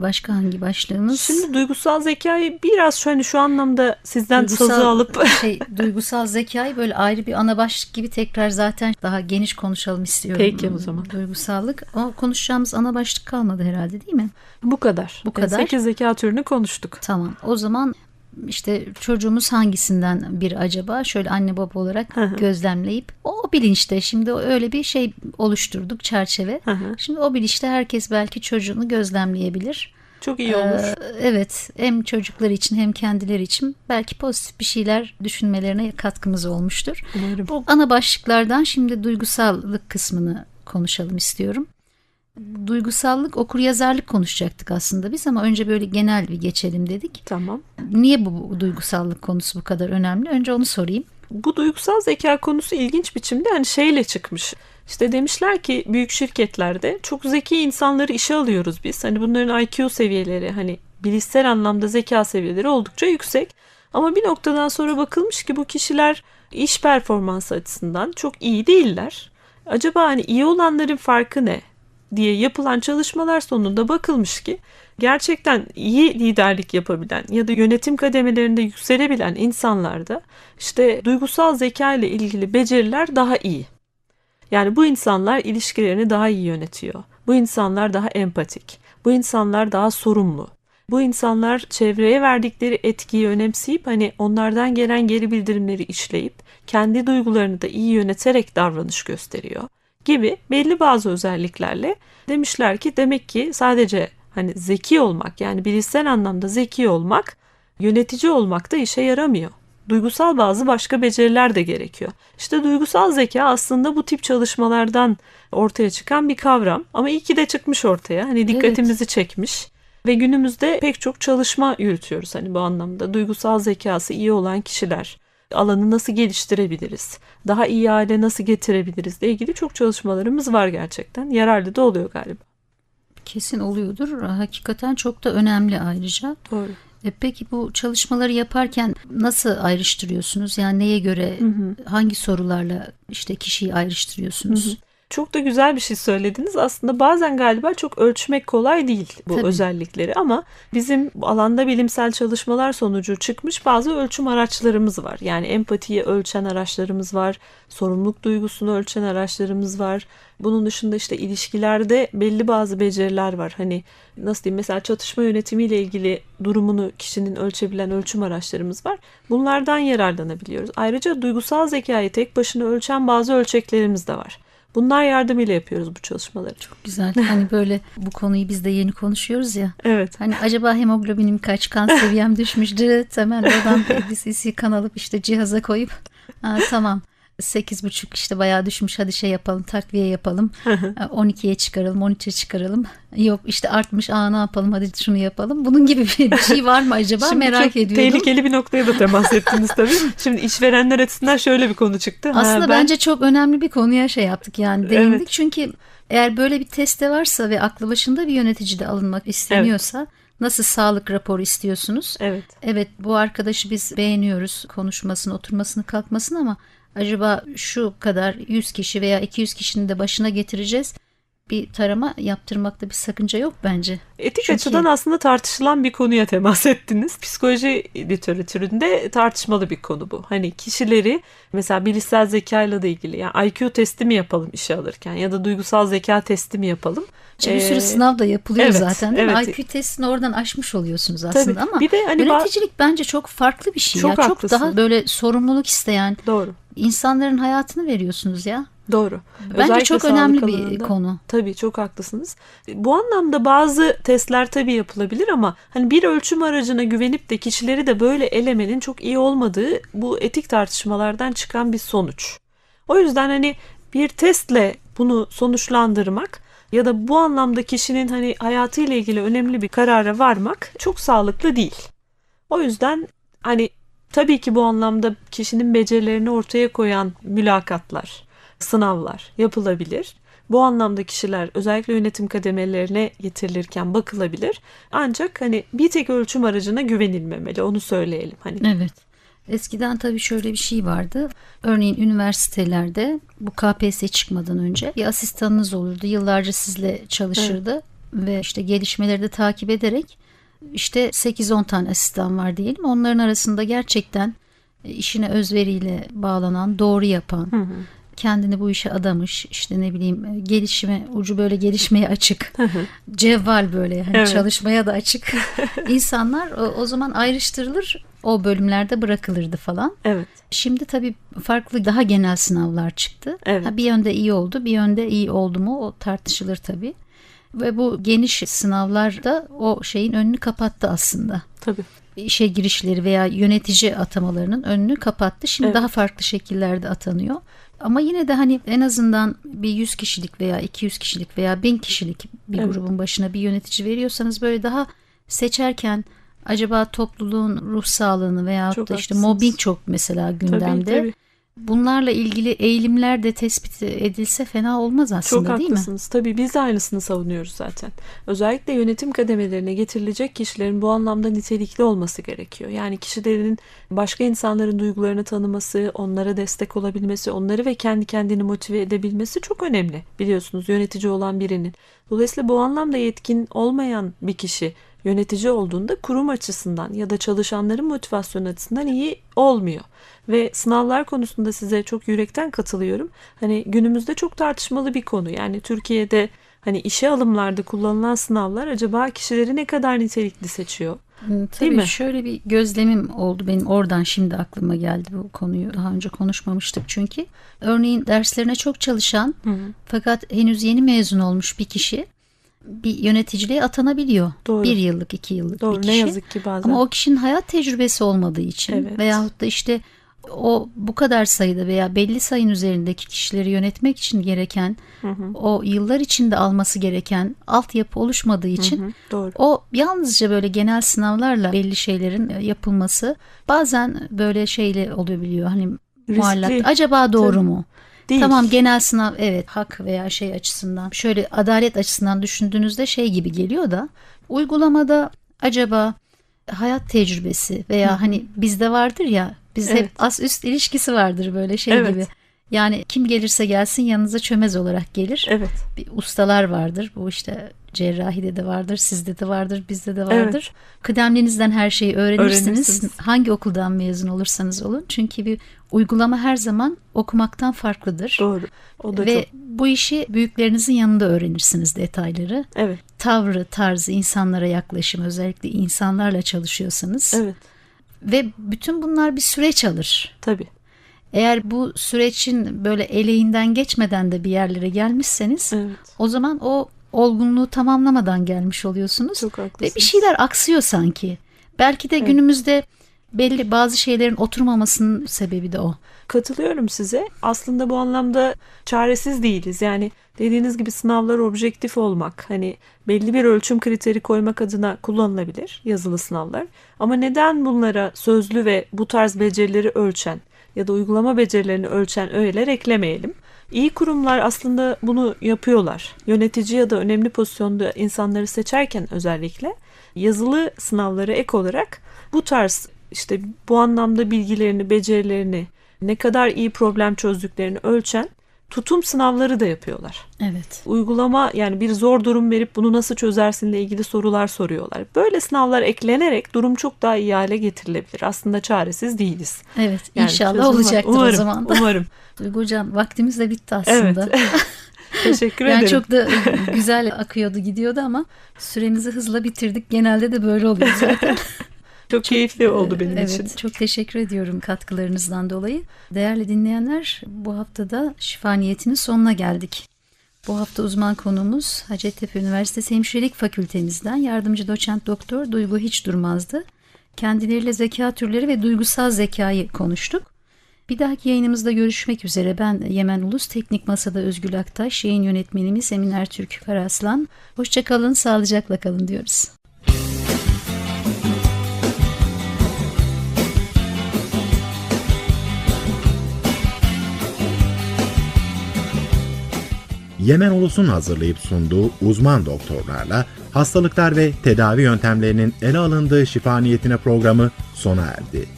Başka hangi başlığımız? Şimdi duygusal zekayı biraz şu hani şu anlamda sizden Duygusal- sazı alıp şey, duygusal zekayı böyle ayrı bir ana başlık gibi tekrar zaten daha geniş konuşalım istiyorum. Peki o zaman. Duygusallık. Ama konuşacağımız ana başlık kalmadı herhalde değil mi? bu kadar. Bu kadar. 8 zeka türünü konuştuk. Tamam. O zaman işte çocuğumuz hangisinden biri acaba? Şöyle anne baba olarak Hı hı. gözlemleyip o bilinçte şimdi öyle bir şey oluşturduk çerçeve. Hı hı. Şimdi o bilinçte herkes belki çocuğunu gözlemleyebilir. Çok iyi olur. Ee, evet hem çocukları için hem kendileri için belki pozitif bir şeyler düşünmelerine katkımız olmuştur. Umarım. Bu ana başlıklardan şimdi duygusallık kısmını konuşalım istiyorum. Duygusallık okur yazarlık konuşacaktık aslında biz ama önce böyle genel bir geçelim dedik. Tamam. Niye bu, bu duygusallık konusu bu kadar önemli? Önce onu sorayım. Bu duygusal zeka konusu ilginç biçimde hani şeyle çıkmış. İşte demişler ki büyük şirketlerde çok zeki insanları işe alıyoruz biz. Hani bunların IQ seviyeleri hani bilişsel anlamda zeka seviyeleri oldukça yüksek. Ama bir noktadan sonra bakılmış ki bu kişiler iş performansı açısından çok iyi değiller. Acaba hani iyi olanların farkı ne diye yapılan çalışmalar sonunda bakılmış ki gerçekten iyi liderlik yapabilen ya da yönetim kademelerinde yükselebilen insanlarda işte duygusal zeka ile ilgili beceriler daha iyi. Yani bu insanlar ilişkilerini daha iyi yönetiyor. Bu insanlar daha empatik. Bu insanlar daha sorumlu. Bu insanlar çevreye verdikleri etkiyi önemseyip hani onlardan gelen geri bildirimleri işleyip kendi duygularını da iyi yöneterek davranış gösteriyor gibi belli bazı özelliklerle demişler ki demek ki sadece hani zeki olmak yani bilişsel anlamda zeki olmak yönetici olmak da işe yaramıyor. Duygusal bazı başka beceriler de gerekiyor. İşte duygusal zeka aslında bu tip çalışmalardan ortaya çıkan bir kavram ama iyi ki de çıkmış ortaya. Hani dikkatimizi çekmiş ve günümüzde pek çok çalışma yürütüyoruz hani bu anlamda. Duygusal zekası iyi olan kişiler alanı nasıl geliştirebiliriz? Daha iyi hale nasıl getirebiliriz ile ilgili çok çalışmalarımız var gerçekten. Yararlı da oluyor galiba. Kesin oluyordur. Hakikaten çok da önemli ayrıca. Doğru. E peki bu çalışmaları yaparken nasıl ayrıştırıyorsunuz? Yani neye göre, Hı hı. hangi sorularla işte kişiyi ayrıştırıyorsunuz? Hı hı. Çok da güzel bir şey söylediniz. Aslında bazen galiba çok ölçmek kolay değil bu Tabii. özellikleri ama bizim alanda bilimsel çalışmalar sonucu çıkmış bazı ölçüm araçlarımız var. Yani empatiyi ölçen araçlarımız var, sorumluluk duygusunu ölçen araçlarımız var. Bunun dışında işte ilişkilerde belli bazı beceriler var. Hani nasıl diyeyim mesela çatışma yönetimiyle ilgili durumunu kişinin ölçebilen ölçüm araçlarımız var. Bunlardan yararlanabiliyoruz. Ayrıca duygusal zekayı tek başına ölçen bazı ölçeklerimiz de var. Bunlar yardımıyla yapıyoruz bu çalışmaları. Çok güzel. Hani böyle bu konuyu biz de yeni konuşuyoruz ya. Evet. Hani acaba hemoglobinim kaç, kan seviyem düşmüştür. Hemen oradan BCC kan alıp işte cihaza koyup ha, tamam 8,5 işte bayağı düşmüş hadi şey yapalım takviye yapalım. 12'ye çıkaralım 13'e çıkaralım. Yok işte artmış aa ne yapalım hadi şunu yapalım. Bunun gibi bir şey var mı acaba Şimdi merak çok ediyordum. tehlikeli bir noktaya da temas ettiniz tabii. Şimdi işverenler açısından şöyle bir konu çıktı. Ha, Aslında ben- bence çok önemli bir konuya şey yaptık yani değindik. Evet. Çünkü eğer böyle bir teste varsa ve aklı başında bir yönetici de alınmak isteniyorsa nasıl sağlık raporu istiyorsunuz? Evet. Evet bu arkadaşı biz beğeniyoruz konuşmasını oturmasını kalkmasını ama acaba şu kadar 100 kişi veya 200 kişinin de başına getireceğiz. Bir tarama yaptırmakta bir sakınca yok bence. Etik Çünkü- açıdan aslında tartışılan bir konuya temas ettiniz. Psikoloji literatüründe tartışmalı bir konu bu. Hani kişileri mesela bilişsel zekayla da ilgili yani IQ testi mi yapalım işe alırken ya da duygusal zeka testi mi yapalım? Şimdi bir sürü Ee, sınav da yapılıyor evet, zaten değil mi? evet. IQ testini oradan aşmış oluyorsunuz aslında Tabii. ama Bir de hani yöneticilik bence çok farklı bir şey. Çok ya. Çok daha böyle sorumluluk isteyen Doğru. İnsanların hayatını veriyorsunuz ya. Doğru. Bence Özellikle çok önemli bir alanında. konu. Tabii çok haklısınız. Bu anlamda bazı testler tabii yapılabilir ama hani bir ölçüm aracına güvenip de kişileri de böyle elemenin çok iyi olmadığı bu etik tartışmalardan çıkan bir sonuç. O yüzden hani bir testle bunu sonuçlandırmak ya da bu anlamda kişinin hani hayatıyla ilgili önemli bir karara varmak çok sağlıklı değil. O yüzden hani tabii ki bu anlamda kişinin becerilerini ortaya koyan mülakatlar, sınavlar yapılabilir. Bu anlamda kişiler özellikle yönetim kademelerine getirilirken bakılabilir. Ancak hani bir tek ölçüm aracına güvenilmemeli. Onu söyleyelim. Hani Evet. Eskiden tabii şöyle bir şey vardı. Örneğin üniversitelerde bu KPSS çıkmadan önce bir asistanınız olurdu. Yıllarca sizle çalışırdı. ve işte gelişmeleri de takip ederek işte 8-10 tane asistan var diyelim. Onların arasında gerçekten e, işine özveriyle bağlanan, doğru yapan, Hı hı. kendini bu işe adamış, işte ne bileyim e, gelişime, ucu böyle gelişmeye açık, Hı hı. cevval böyle hani Evet. çalışmaya da açık insanlar o, o zaman ayrıştırılır, o bölümlerde bırakılırdı falan. evet. Şimdi tabii farklı daha genel sınavlar çıktı. Evet. Ha, bir yönde iyi oldu, bir yönde iyi oldu mu o tartışılır tabii. Ve bu geniş sınavlar da o şeyin önünü kapattı aslında. Tabii. İşe girişleri veya yönetici atamalarının önünü kapattı. Şimdi Evet. daha farklı şekillerde atanıyor. Ama yine de hani en azından bir 100 kişilik veya 200 kişilik veya 1000 kişilik bir Evet. grubun başına bir yönetici veriyorsanız böyle daha seçerken acaba topluluğun ruh sağlığını veya da işte mobbing çok mesela gündemde. Tabii, tabii. Bunlarla ilgili eğilimler de tespit edilse fena olmaz Çok aslında değil mi? haklısınız. Tabii biz de aynısını savunuyoruz zaten. Özellikle yönetim kademelerine getirilecek kişilerin bu anlamda nitelikli olması gerekiyor. Yani kişilerin başka insanların duygularını tanıması, onlara destek olabilmesi, onları ve kendi kendini motive edebilmesi çok önemli. Biliyorsunuz yönetici olan birinin. Dolayısıyla bu anlamda yetkin olmayan bir kişi yönetici olduğunda kurum açısından ya da çalışanların motivasyonu açısından iyi olmuyor. Ve sınavlar konusunda size çok yürekten katılıyorum. Hani günümüzde çok tartışmalı bir konu. Yani Türkiye'de hani işe alımlarda kullanılan sınavlar acaba kişileri ne kadar nitelikli seçiyor? Hı, Tabii mi? şöyle bir gözlemim oldu benim oradan şimdi aklıma geldi bu konuyu daha önce konuşmamıştık çünkü. Örneğin derslerine çok çalışan fakat henüz yeni mezun olmuş bir kişi bir yöneticiliğe atanabiliyor. Doğru. Bir yıllık iki yıllık Doğru bir kişi. ne yazık ki bazen. Ama o kişinin hayat tecrübesi olmadığı için Evet. veyahut da işte o bu kadar sayıda veya belli sayın üzerindeki kişileri yönetmek için gereken Hı hı, o yıllar içinde alması gereken altyapı oluşmadığı için hı hı, doğru. o yalnızca böyle genel sınavlarla belli şeylerin e, yapılması bazen böyle şeyle olabiliyor. Hani muallak. Acaba doğru Tabii. mu? değil. Tamam genel sınav evet hak veya şey açısından şöyle adalet açısından düşündüğünüzde şey gibi geliyor da uygulamada acaba hayat tecrübesi veya hani bizde vardır ya bizde Evet. hep az üst ilişkisi vardır böyle şey Evet. gibi. Yani kim gelirse gelsin yanınıza çömez olarak gelir. Evet. Bir ustalar vardır. Bu işte cerrahide de vardır, sizde de vardır, bizde de vardır. Kıdemlinizden her şeyi öğrenirsiniz. Öğrenirsiniz. Hangi okuldan mezun olursanız olun. Çünkü bir uygulama her zaman okumaktan farklıdır. Doğru. O da Ve çok. bu işi büyüklerinizin yanında öğrenirsiniz detayları. Evet. Tavrı, tarzı, insanlara yaklaşım özellikle insanlarla çalışıyorsanız. Evet. Ve bütün bunlar bir süreç alır. Tabii. Eğer bu sürecin böyle eleğinden geçmeden de bir yerlere gelmişseniz Evet. o zaman o olgunluğu tamamlamadan gelmiş oluyorsunuz. Çok Ve haklısınız. bir şeyler aksıyor sanki. Belki de Evet. günümüzde belli bazı şeylerin oturmamasının sebebi de o. Katılıyorum size. Aslında bu anlamda çaresiz değiliz. Yani dediğiniz gibi sınavlar objektif olmak, hani belli bir ölçüm kriteri koymak adına kullanılabilir yazılı sınavlar. Ama neden bunlara sözlü ve bu tarz becerileri ölçen ya da uygulama becerilerini ölçen öğeler eklemeyelim? İyi kurumlar aslında bunu yapıyorlar. Yönetici ya da önemli pozisyonda insanları seçerken özellikle yazılı sınavlara ek olarak bu tarz işte bu anlamda bilgilerini, becerilerini, ne kadar iyi problem çözdüklerini ölçen tutum sınavları da yapıyorlar. Evet. Uygulama yani bir zor durum verip bunu nasıl çözersinle ilgili sorular soruyorlar. Böyle sınavlar eklenerek durum çok daha iyi hale getirilebilir. Aslında çaresiz değiliz. Evet. Yani inşallah olacaktır umarım, o zaman da. Umarım. Duygu Hocam vaktimiz de bitti aslında. Evet. Teşekkür Yani ederim. çok da güzel akıyordu gidiyordu ama süremizi hızla bitirdik. Genelde de böyle oluyor zaten. Çok keyifli oldu benim evet, için. Çok teşekkür ediyorum katkılarınızdan dolayı. Değerli dinleyenler bu haftada şifa niyetinin sonuna geldik. Bu hafta uzman konuğumuz Hacettepe Üniversitesi Hemşirelik Fakültemizden yardımcı doçent doktor Duygu Hiç Durmazdı. Kendileriyle zeka türleri ve duygusal zekayı konuştuk. Bir dahaki yayınımızda görüşmek üzere. Ben Yemen Ulus, Teknik Masa'da Özgül Aktaş, yayın yönetmenimiz Emin Ertürk Karaslan. Hoşçakalın, sağlıcakla kalın diyoruz. Yemen Ulus'un hazırlayıp sunduğu uzman doktorlarla hastalıklar ve tedavi yöntemlerinin ele alındığı şifa niyetine programı sona erdi.